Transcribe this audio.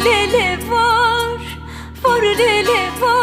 lele var, var var.